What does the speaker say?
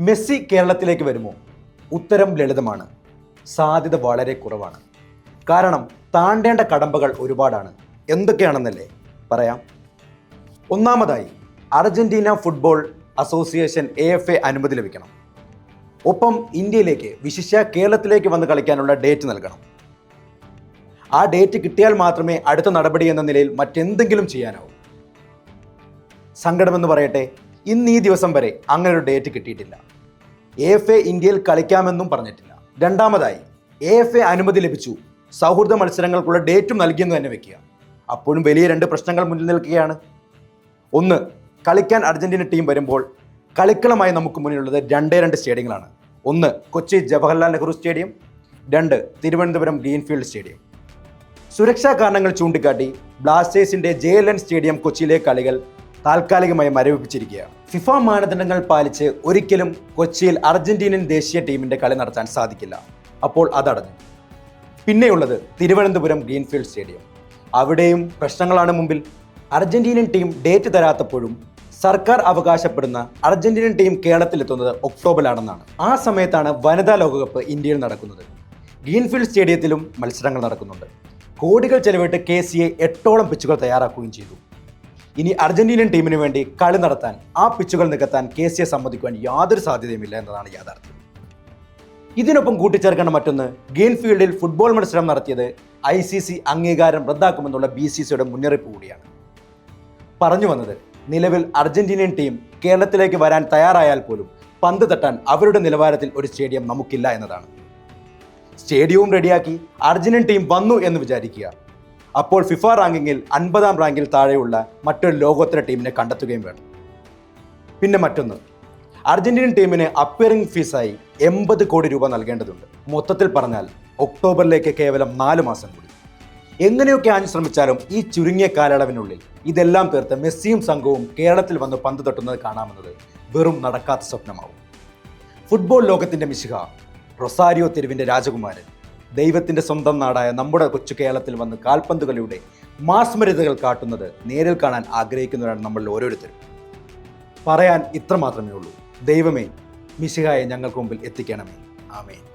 Messi കേരളത്തിലേക്ക് വരുമോ? ഉത്തരം ലളിതമാണ്. സാധ്യത വളരെ കുറവാണ്. കാരണം താണ്ടേണ്ട കടമ്പകൾ ഒരുപാടാണ്. എന്തൊക്കെയാണെന്നല്ലേ പറയാം? ഒന്നാമതായി Argentina football association A F A അനുമതി ലഭിക്കണം. ഒപ്പം ഇന്ത്യയിലേക്ക് വിശിഷ്യ കേരളത്തിലേക്ക് വന്ന് കളിക്കാനുള്ള ഡേറ്റ് നൽകണം. ആ ഡേറ്റ് കിട്ടിയാൽ മാത്രമേ അടുത്ത നടപടി എന്ന നിലയിൽ മറ്റെന്തെങ്കിലും ചെയ്യാനാവൂ. സങ്കടമെന്ന് പറയട്ടെ ഇന്ന് ഈ ദിവസം വരെ അങ്ങനെ ഒരു ഡേറ്റ് കിട്ടിയിട്ടില്ല എഫ് എ ഇന്ത്യയിൽ കളിക്കാമെന്നും പറഞ്ഞിട്ടില്ല. രണ്ടാമതായി എഫ് എ അനുമതി ലഭിച്ചു. സൗഹൃദ മത്സരങ്ങൾക്കുള്ള ഡേറ്റും നൽകിയെന്ന് തന്നെ വെക്കുക. അപ്പോഴും വലിയ രണ്ട് പ്രശ്നങ്ങൾ മുന്നിൽ നിൽക്കുകയാണ്. ഒന്ന് കളിക്കാൻ അർജന്റീന ടീം വരുമ്പോൾ കളിക്കളമായി നമുക്ക് മുന്നിലുള്ളത് രണ്ടേ രണ്ട് സ്റ്റേഡിയങ്ങളാണ്. ഒന്ന് കൊച്ചി ജവഹർലാൽ നെഹ്റു സ്റ്റേഡിയം. രണ്ട് തിരുവനന്തപുരം ഗ്രീൻഫീൽഡ് സ്റ്റേഡിയം. സുരക്ഷാ കാരണങ്ങൾ ചൂണ്ടിക്കാട്ടി ബ്ലാസ്റ്റേഴ്സിന്റെ ജെ എൽ എൻ സ്റ്റേഡിയം കൊച്ചിയിലെ കളികൾ താൽക്കാലികമായി മരവിപ്പിച്ചിരിക്കുകയാണ്. ഫിഫ മാനദണ്ഡങ്ങൾ പാലിച്ച് ഒരിക്കലും കൊച്ചിയിൽ അർജന്റീനൻ ദേശീയ ടീമിന്റെ കളി നടത്താൻ സാധിക്കില്ല. അപ്പോൾ അതടഞ്ഞു. പിന്നെയുള്ളത് തിരുവനന്തപുരം ഗ്രീൻഫീൽഡ് സ്റ്റേഡിയം. അവിടെയും പ്രശ്നങ്ങളാണ് മുമ്പിൽ. അർജന്റീനൻ ടീം ഡേറ്റ് തരാത്തപ്പോഴും സർക്കാർ അവകാശപ്പെടുന്ന അർജന്റീനൻ ടീം കേരളത്തിലെത്തുന്നത് ഒക്ടോബറിലാണെന്നാണ്. ആ സമയത്താണ് വനിതാ ലോകകപ്പ് ഇന്ത്യയിൽ നടക്കുന്നത്. ഗ്രീൻഫീൽഡ് സ്റ്റേഡിയത്തിലും മത്സരങ്ങൾ നടക്കുന്നുണ്ട്. കോടികൾ ചെലവിട്ട് കെ സി എ എട്ടോളം പിച്ചുകൾ തയ്യാറാക്കുകയും ചെയ്തു. ഇനി അർജന്റീനിയൻ ടീമിന് വേണ്ടി കളി നടത്താൻ ആ പിച്ചുകൾ നികത്താൻ കെ സി എ സമ്മതിക്കുവാൻ യാതൊരു സാധ്യതയുമില്ല എന്നതാണ് യാഥാർത്ഥ്യം. ഇതിനൊപ്പം കൂട്ടിച്ചേർക്കേണ്ട മറ്റൊന്ന് ഗ്രീൻഫീൽഡിൽ ഫുട്ബോൾ മത്സരം നടത്തിയത് ഐ സി സി അംഗീകാരം റദ്ദാക്കുമെന്നുള്ള ബി സി സിയുടെ മുന്നറിയിപ്പ് കൂടിയാണ്. പറഞ്ഞു വന്നത് നിലവിൽ അർജന്റീനിയൻ ടീം കേരളത്തിലേക്ക് വരാൻ തയ്യാറായാൽ പോലും പന്ത് തട്ടാൻ അവരുടെ നിലവാരത്തിൽ ഒരു സ്റ്റേഡിയം നമുക്കില്ല എന്നതാണ്. സ്റ്റേഡിയവും റെഡിയാക്കി അർജന്റീൻ ടീം വന്നു എന്ന് വിചാരിക്കുക അപ്പോൾ ഫിഫ റാങ്കിങ്ങിൽ അൻപതാം റാങ്കിൽ താഴെയുള്ള മറ്റൊരു ലോകോത്തര ടീമിനെ കണ്ടെത്തുകയും വേണം. പിന്നെ മറ്റൊന്ന്. അർജന്റീനൻ ടീമിന് അപ്പിയറിംഗ് ഫീസായി എൺപത് കോടി രൂപ നൽകേണ്ടതുണ്ട്. മൊത്തത്തിൽ പറഞ്ഞാൽ ഒക്ടോബറിലേക്ക് കേവലം നാല് മാസം കൂടി. എങ്ങനെയൊക്കെ ആഞ്ഞു ശ്രമിച്ചാലും ഈ ചുരുങ്ങിയ കാലയളവിനുള്ളിൽ ഇതെല്ലാം തീർത്ത് മെസ്സിയും സംഘവും കേരളത്തിൽ വന്ന് പന്ത് തട്ടുന്നത് കാണാമെന്നത് വെറും നടക്കാത്ത സ്വപ്നമാവും. ഫുട്ബോൾ ലോകത്തിന്റെ മിശിഹ റൊസാരിയോ തെരുവിന്റെ രാജകുമാരൻ. ദൈവത്തിന്റെ സ്വന്തം നാടായ നമ്മുടെ കൊച്ചു കേരളത്തിൽ വന്ന് കാൽപന്ത് കളിയുടെ മാസ്മരിതകൾ കാട്ടുന്നത് നേരിൽ കാണാൻ ആഗ്രഹിക്കുന്നവരാണ് നമ്മളിൽ ഓരോരുത്തരും. പറയാൻ ഇത്ര മാത്രമേ ഉള്ളൂ. ദൈവമേ മിശിഹായെ ഞങ്ങൾക്ക് മുമ്പിൽ എത്തിക്കണമേ. ആമേൻ.